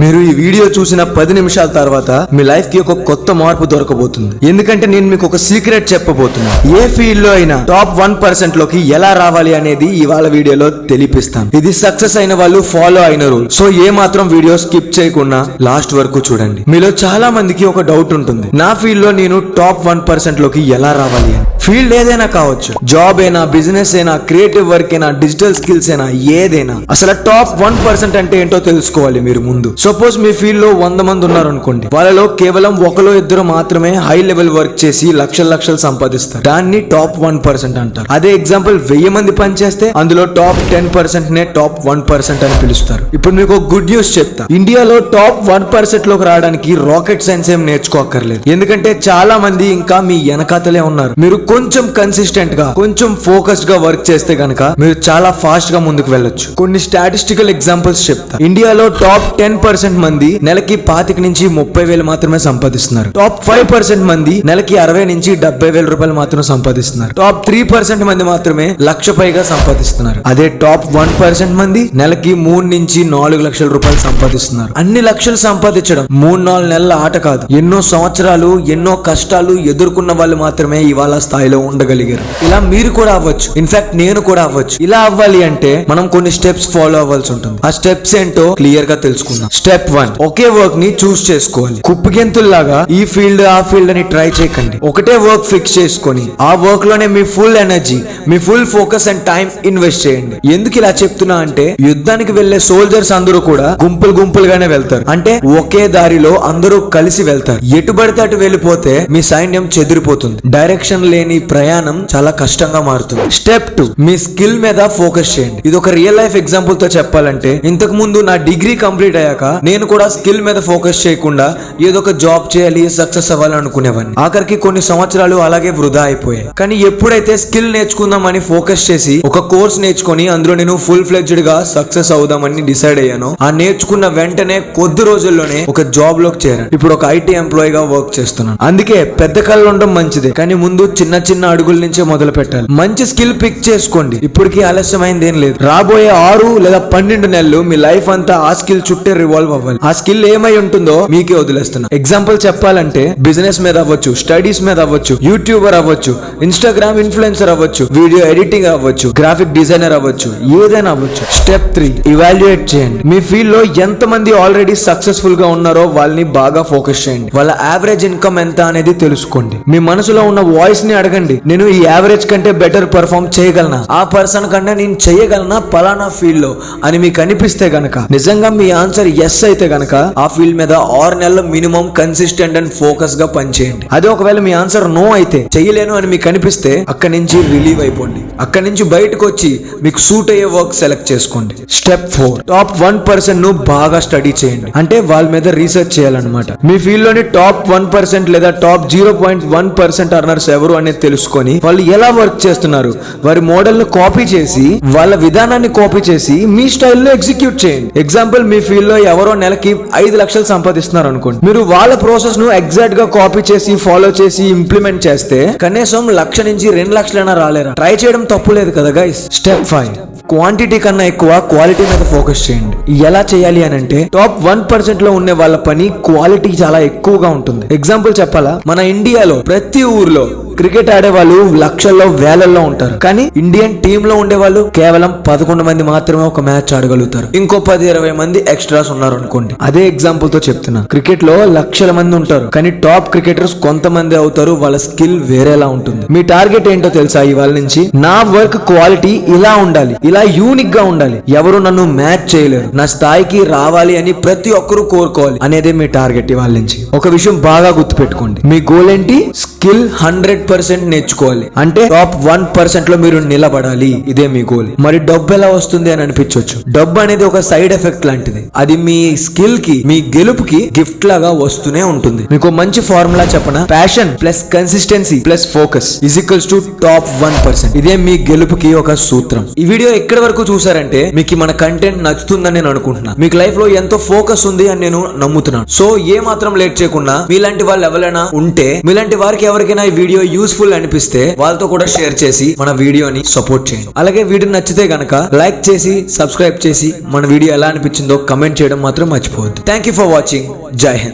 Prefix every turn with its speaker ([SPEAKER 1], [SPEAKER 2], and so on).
[SPEAKER 1] మీరు ఈ వీడియో చూసిన పది నిమిషాల తర్వాత మీ లైఫ్కి ఒక కొత్త మార్పు దొరకబోతుంది. ఎందుకంటే నేను మీకు ఒక సీక్రెట్ చెప్పబోతున్నా. ఏ ఫీల్డ్లో అయినా టాప్ వన్ పర్సెంట్లోకి ఎలా రావాలి అనేది ఇవాళ వీడియోలో తెలిపిస్తాను ఇది సక్సెస్ అయిన వాళ్ళు ఫాలో అయిన రూల్. సో ఏ మాత్రం వీడియో స్కిప్ చేయకుండా లాస్ట్ వరకు చూడండి. మీలో చాలా మందికి ఒక డౌట్ ఉంటుంది. నా ఫీల్డ్లో నేను టాప్ వన్ పర్సెంట్లోకి ఎలా రావాలి అని. ఫీల్డ్ ఏదైనా కావచ్చు. జాబ్ అయినా బిజినెస్ అయినా క్రియేటివ్ వర్క్ అయినా డిజిటల్ స్కిల్స్ అయినా ఏదైనా. అసలు టాప్ వన్ పర్సెంట్ అంటే ఏంటో తెలుసుకోవాలి మీరు ముందు. సపోజ్ మీ ఫీల్డ్లో వంద మంది ఉన్నారు అనుకోండి వాళ్ళలో కేవలం ఒకలో ఇద్దరు మాత్రమే హై లెవెల్ వర్క్ చేసి లక్షల లక్షలు సంపాదిస్తారు. దాన్ని టాప్ వన్ పర్సెంట్ అంటారు. అదే ఎగ్జాంపుల్ వెయ్యి మంది పని చేస్తే అందులో టాప్ టెన్ పర్సెంట్ నే టాప్ వన్ పర్సెంట్ అని పిలుస్తారు. ఇప్పుడు మీకు గుడ్ న్యూస్ చెప్తా. ఇండియాలో టాప్ వన్ పర్సెంట్లోకి రావడానికి రాకెట్ సైన్స్ ఏం నేర్చుకోక్కర్లేదు. ఎందుకంటే చాలా మంది ఇంకా మీ వెనకాతలే ఉన్నారు. మీరు కొంచెం కన్సిస్టెంట్గా కొంచెం ఫోకస్డ్గా వర్క్ చేస్తే గనక మీరు చాలా ఫాస్ట్గా ముందుకు వెళ్ళొచ్చు. కొన్ని స్టాటిస్టికల్ ఎగ్జాంపుల్స్ చెప్తా. ఇండియాలో టాప్ టెన్ పర్సెంట్ మంది నెలకి పాతిక నుంచి ముప్పై వేలు మాత్రమే సంపాదిస్తున్నారు. టాప్ ఫైవ్ పర్సెంట్ మంది నెలకి అరవై నుంచి డెబ్బై వేల రూపాయలు మాత్రమే సంపాదిస్తున్నారు. టాప్ త్రీ పర్సెంట్ మంది మాత్రమే లక్ష పైగా సంపాదిస్తున్నారు. అదే టాప్ వన్ పర్సెంట్ మంది నెలకి మూడు నుంచి నాలుగు లక్షల రూపాయలు సంపాదిస్తున్నారు. అన్ని లక్షలు సంపాదించడం మూడు నాలుగు నెలల ఆట కాదు. ఎన్నో సంవత్సరాలు ఎన్నో కష్టాలు ఎదుర్కొన్న వాళ్ళు మాత్రమే ఇవాళ స్థాయిలో ఉండగలిగారు. ఇలా మీరు కూడా అవ్వచ్చు. ఇన్ఫాక్ట్ నేను కూడా అవ్వచ్చు. ఇలా అవ్వాలి అంటే మనం కొన్ని స్టెప్స్ ఫాలో అవ్వాల్సి ఉంటుంది. ఆ స్టెప్స్ ఏంటో క్లియర్గా తెలుసుకుందాం. స్టెప్ వన్ ఒకే వర్క్ని చూస్ చేసుకోవాలి. కుప్పగింతుల్లాగా ఈ ఫీల్డ్ ఆ ఫీల్డ్ అని ట్రై చేయకండి. ఒకటే వర్క్ ఫిక్స్ చేసుకొని ఆ వర్క్లోనే మీ full energy me full focus and time invest చేయండి. ఎందుకు ఇలా చెప్తున్నా అంటే యుద్ధానికి వెళ్ళే సోల్జర్స్ అందరూ కూడా గుంపులు గుంపులుగానే వెళ్తారు. అంటే ఒకే దారిలో అందరూ కలిసి వెళ్తారు. ఎటు పడితే అటు వెళ్ళిపోతే మీ సైన్యం చెదిరిపోతుంది. డైరెక్షన్ లేని ప్రయాణం చాలా కష్టంగా మారుతుంది. స్టెప్ టూ మీ స్కిల్ మీద ఫోకస్ చేయండి. ఇది ఒక రియల్ లైఫ్ ఎగ్జాంపుల్తో చెప్పాలంటే ఇంతకు ముందు నా డిగ్రీ కంప్లీట్ అయ్యాక నేను కూడా స్కిల్ మీద ఫోకస్ చేయకుండా ఏదో ఒక జాబ్ చేయాలి సక్సెస్ అవ్వాలి అనుకునేవాడిని ఆఖరికి కొన్ని సంవత్సరాలు అలాగే వృధా అయిపోయాయి. కానీ ఎప్పుడైతే స్కిల్ నేర్చుకుందామని ఫోకస్ చేసి ఒక కోర్స్ నేర్చుకొని అందులో నేను ఫుల్ ఫ్లెడ్జ్డ్గా సక్సెస్ అవుదామని డిసైడ్ అయ్యాను ఆ నేర్చుకున్న వెంటనే కొద్ది రోజుల్లోనే ఒక జాబ్లోకి చేరాను. ఇప్పుడు ఒక ఐటీ ఎంప్లాయీ గా వర్క్ చేస్తున్నాను. అందుకే పెద్ద కళ్ళు ఉండడం మంచిదే కానీ ముందు చిన్న చిన్న అడుగుల నుంచే మొదలు పెట్టాలి. మంచి స్కిల్ పిక్ చేసుకోండి. ఇప్పటికీ ఆలస్యమైంది ఏం లేదు. రాబోయే ఆరు లేదా పన్నెండు నెలలు మీ లైఫ్ అంతా ఆ స్కిల్ చుట్టే ఇన్వాల్వ్ అవ్వాలి. ఆ స్కిల్ ఏమై ఉంటుందో మీకే వదిలేస్తున్నా. ఎగ్జాంపుల్ చెప్పాలంటే బిజినెస్ మీద అవ్వచ్చు స్టడీస్ మీద అవ్వచ్చు యూట్యూబర్ అవ్వచ్చు ఇన్స్టాగ్రామ్ ఇన్ఫ్లుయెన్సర్ అవ్వచ్చు వీడియో ఎడిటింగ్ అవ్వచ్చు గ్రాఫిక్ డిజైనర్ అవ్వచ్చు ఏదైనా అవ్వచ్చు. స్టెప్ త్రీ ఇవాల్యుయేట్ చేయండి. మీ ఫీల్డ్లో ఎంత మంది ఆల్రెడీ సక్సెస్ఫుల్గా ఉన్నారో వాళ్ళని బాగా ఫోకస్ చేయండి. వాళ్ళ యావరేజ్ ఇన్కమ్ ఎంత అనేది తెలుసుకోండి. మీ మనసులో ఉన్న వాయిస్ని అడగండి. నేను ఈ యావరేజ్ కంటే బెటర్ పర్ఫామ్ చేయగలనా? ఆ పర్సన్ కంటే నేను చేయగలనా పలానా ఫీల్డ్లో? అని మీకు అనిపిస్తే గనక నిజంగా మీ ఆన్సర్ ఎస్ అయితే గనక ఆ ఫీల్డ్ మీద ఆరు నెలల మినిమం కన్సిస్టెంట్ అండ్ ఫోకస్గా పనిచేయండి. అదే ఒకవేళ మీ ఆన్సర్ నో అయితే చేయలేను అని మీకు కనిపిస్తే అక్కడి నుంచి రిలీవ్ అయిపోండి. అక్కడి నుంచి బయటకు వచ్చి మీకు సూట్ అయ్యే వర్క్ సెలెక్ట్ చేసుకోండి. స్టెప్ ఫోర్ టాప్ వన్ పర్సెంట్ను బాగా స్టడీ చేయండి. అంటే వాళ్ళ మీద రీసెర్చ్ చేయాలన్నమాట. మీ ఫీల్డ్లోని టాప్ వన్ పర్సెంట్ లేదా top zero point one percent earners ఎవరు అనేది తెలుసుకొని వాళ్ళు ఎలా వర్క్ చేస్తున్నారు వారి మోడల్ను కాపీ చేసి వాళ్ళ విధానాన్ని కాపీ చేసి మీ స్టైల్లో ఎగ్జిక్యూట్ చేయండి. ఎగ్జాంపుల్ మీ ఫీల్డ్లో ఎవరో నెలకి ఐదు లక్షలు సంపాదిస్తున్నారు అనుకోండి. మీరు వాళ్ళ ప్రాసెస్ను ఎగ్జాక్ట్గా కాపీ చేసి ఫాలో చేసి ఇంప్లిమెంట్ చేస్తే కనీసం లక్ష నుంచి రెండు లక్షలైనా రాలేరా? ట్రై చేయడం తప్పు లేదు కదా గైస్ స్టెప్ ఫైవ్ క్వాంటిటీ కన్నా ఎక్కువ క్వాలిటీ మీద ఫోకస్ చేయండి. ఎలా చేయాలి అని అంటే టాప్ వన్ పర్సెంట్లో ఉండే వాళ్ళ పని క్వాలిటీ చాలా ఎక్కువగా ఉంటుంది. ఎగ్జాంపుల్ చెప్పాలా? మన ఇండియాలో ప్రతి ఊర్లో క్రికెట్ ఆడే వాళ్ళు లక్షల్లో వేలల్లో ఉంటారు. కానీ ఇండియన్ టీమ్లో ఉండే వాళ్ళు కేవలం పదకొండు మంది మాత్రమే ఒక మ్యాచ్ ఆడగలుగుతారు. ఇంకో పది ఇరవై మంది ఎక్స్ట్రాస్ ఉన్నారు అనుకోండి అదే ఎగ్జాంపుల్తో చెప్తున్నా. క్రికెట్లో లక్షల మంది ఉంటారు. కానీ టాప్ క్రికెటర్స్ కొంతమంది అవుతారు. వాళ్ళ స్కిల్ వేరేలా ఉంటుంది. మీ టార్గెట్ ఏంటో తెలుసా ఇవాళ నుంచి? నా వర్క్ క్వాలిటీ ఇలా ఉండాలి. ఇలా యూనిక్గా ఉండాలి. ఎవరు నన్ను మ్యాచ్ చేయలేరు. నా స్థాయికి రావాలి అని ప్రతి ఒక్కరూ కోరుకోవాలి అనేదే మీ టార్గెట్ ఇవాళ నుంచి. ఒక విషయం బాగా గుర్తుపెట్టుకోండి. మీ గోల్ ఏంటి? స్కిల్ హండ్రెడ్ పర్సెంట్ నేర్చుకోవాలి. అంటే టాప్ వన్ పర్సెంట్లో మీరు నిలబడాలి. ఇదే మీ గోల్ మరి డబ్బు ఎలా వస్తుంది అని అనిపించవచ్చు డబ్బు అనేది ఒక సైడ్ ఎఫెక్ట్ లాంటిది. అది మీ స్కిల్కి మీ గెలుపుకి గిఫ్ట్ లాగా వస్తూనే ఉంటుంది. మీకు మంచి ఫార్ములా చెప్పన? Passion plus consistency plus focus is equals to top one percent ఇదే మీ గెలుపుకి ఒక సూత్రం. ఈ వీడియో ఎక్కడి వరకు చూసారంటే మీకు మన కంటెంట్ నచ్చుతుందని నేను అనుకుంటున్నా. మీకు లైఫ్లో ఎంతో ఫోకస్ ఉంది అని నేను నమ్ముతున్నాను. సో ఏ మాత్రం లేట్ చేయకుండా మీలాంటి వాళ్ళు ఎవరైనా ఉంటే మీలాంటి వారికి ఎవరికైనా ఈ వీడియో యూస్ఫుల్ అనిపిస్తే వాళ్ళతో కూడా షేర్ చేసి మన వీడియోని సపోర్ట్ చేయండి. అలాగే వీడియో నచ్చితే గనక లైక్ చేసి సబ్స్క్రైబ్ చేసి మన వీడియో ఎలా అనిపించిందో కమెంట్ చేయడం మాత్రం మర్చిపోవద్దు. థ్యాంక్ యూ ఫర్ వాచింగ్ జై హింద్